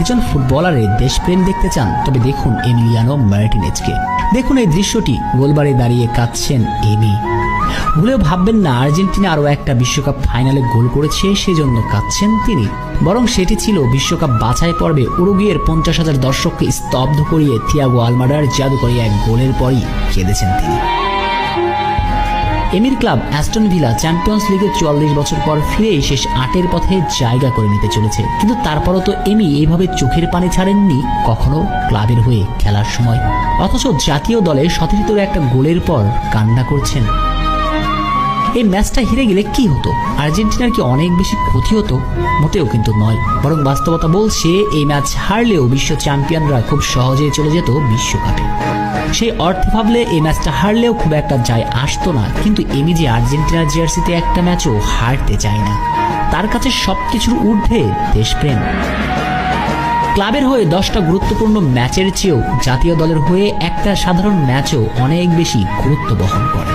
একজন ফুটবলারের দেশপ্রেম দেখতে চান, তবে দেখুন এমিলিয়ানো মার্টিনেজকে। দেখুন এই দৃশ্যটি, গোলবারে দাঁড়িয়ে কাঁদছেন এমি। ভুলেও ভাববেন না, আর্জেন্টিনা আরও একটা বিশ্বকাপ ফাইনালে গোল করেছে, সেজন্য কাঁদছেন তিনি। বরং সেটি ছিল বিশ্বকাপ বাছাই পর্বে উরুগুয়ের পঞ্চাশ হাজার দর্শককে স্তব্ধ করিয়ে থিয়াগো আলমাডার জাদুকরী এক গোলের পরই কেঁদেছেন তিনি। এমির ক্লাব অ্যাস্টন ভিলা চ্যাম্পিয়ন্স লিগে চুয়াল্লিশ বছর পর ফিরে শেষ আটের পথে জায়গা করে নিতে চলেছে। কিন্তু তারপরও তো এমি এইভাবে চোখের পানি ছাড়েননি কখনো ক্লাবের হয়ে খেলার সময়। অথচ জাতীয় দলে সতীর্থর একটা গোলের পর কান্না করছেন। এই ম্যাচটা হেরে গেলে কি হতো? আর্জেন্টিনার কি অনেক বেশি ক্ষতি হতো? মোটেও কিন্তু নয়। বরং বাস্তবতা বলছে, এই ম্যাচ হারলেও বিশ্ব চ্যাম্পিয়নরা খুব সহজেই চলে যেত বিশ্বকাপে। সেই অর্থ ভাবলে এই ম্যাচটা হারলেও খুব একটা যায় আসতো না। কিন্তু এমি যে আর্জেন্টিনার জার্সিতে একটা ম্যাচও হারতে চায় না। তার কাছে সব কিছুর ঊর্ধ্বে দেশপ্রেম। ক্লাবের হয়ে দশটা গুরুত্বপূর্ণ ম্যাচের চেয়েও জাতীয় দলের হয়ে একটা সাধারণ ম্যাচও অনেক বেশি গুরুত্ব বহন করে।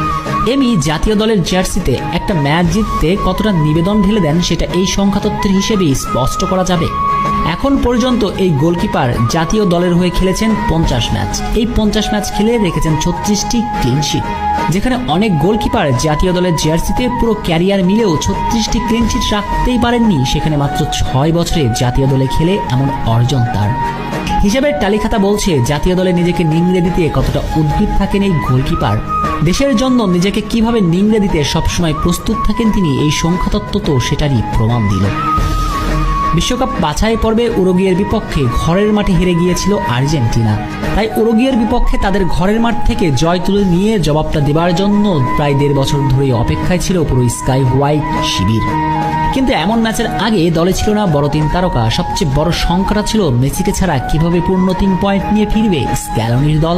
এমি জাতীয় দলের জার্সিতে একটা ম্যাচ জিততে কতটা নিবেদন ঢেলে দেন সেটা এই সংখ্যাতত্ত্বের হিসেবেই স্পষ্ট করা যাবে। এখন পর্যন্ত এই গোলকিপার জাতীয় দলের হয়ে খেলেছেন পঞ্চাশ ম্যাচ। এই পঞ্চাশ ম্যাচ খেলে রেখেছেন ছত্রিশটি ক্লিনশিট যেখানে অনেক গোলকিপার জাতীয় দলের জার্সিতে পুরো ক্যারিয়ার মিলেও ছত্রিশটি ক্লিনশিট রাখতেই পারেননি। সেখানে মাত্র ছয় বছরে জাতীয় দলে খেলে এমন অর্জন তার। হিসাবের তালিকাটা বলছে, জাতীয় দলে নিজেকে নিংড়ে দিতে কতটা উদ্ভিদ থাকেন এই গোলকিপার? দেশের জন্য নিজেকে কীভাবে নিংড়ে দিতে সবসময় প্রস্তুত থাকেন তিনি? এই সংখ্যাতত্ত্ব তো সেটারই প্রমাণ দিল। বিশ্বকাপ বাছাই পর্বে উরুগুয়ের বিপক্ষে ঘরের মাঠে হেরে গিয়েছিল আর্জেন্টিনা। তাই উরুগুয়ের বিপক্ষে তাদের ঘরের মাঠ থেকে জয় তুলে নিয়ে জবাবটা দেবার জন্য প্রায় দেড় বছর ধরে অপেক্ষায় ছিল পুরো স্কাই হোয়াইট শিবির। কিন্তু এমন ম্যাচের আগে দলে ছিল না বড় তিন তারকা। সবচেয়ে বড় সংখ্যাটা ছিল মেসিকে ছাড়া কীভাবে পূর্ণ তিন পয়েন্ট নিয়ে ফিরবে স্ক্যালনির দল।